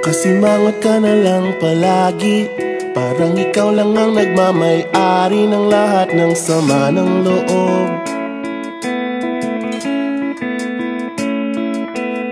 Nakasimangot ka na lang palagi. Parang ikaw lang ang nagmamay-ari ng lahat ng sama ng loob.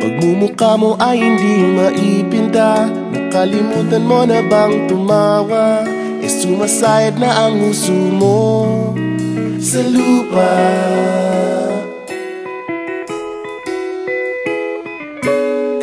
Pagmumukha mo ay hindi maipinta. Nakalimutan mo na bang tumawa? E sumasayad na ang uso mo Sa lupa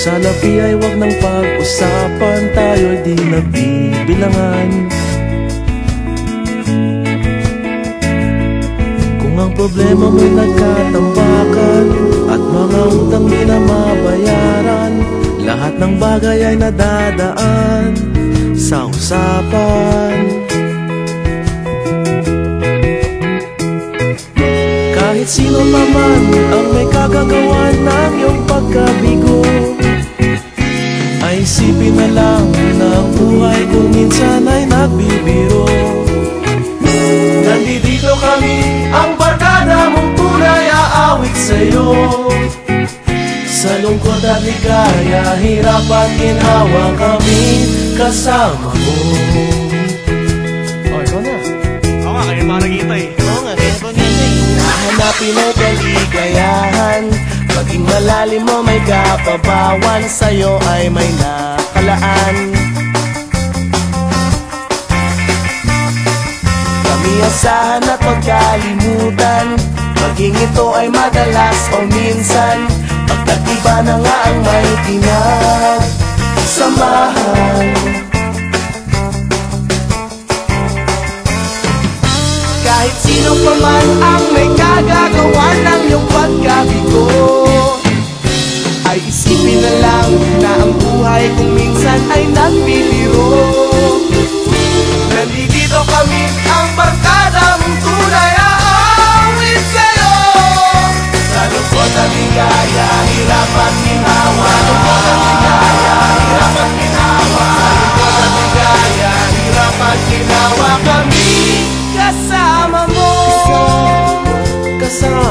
Kung sa labi ay wag nang pag-usapan. Tayo'y di nagbibilangan Kung ang problema mo'y nagkatambakan At mga utang di na mabayaran Lahat ng bagay ay nadadaan Sa usapan. Kahit sino pa man ang may kagagawa ng iyong pagkabigo isipin na lang na ang buhay kung minsan ay nagbibiro. Nandito kami, ang barkada mong tunay aawit sa'yo. Sa lungkot at ligaya, hirap at ginhawa kami kasama mo Oh, ikaw na. Oo nga, kaya parang kita eh. Oo nga, kaya pa nga eh Maging malalim mo may kapabawan Sa'yo ay may nakalaan. Kami asahan at magkalimutan Maging ito ay madalas o minsan Pagkatiba na nga ang may tinag. Samahan Kasama mo. Kasama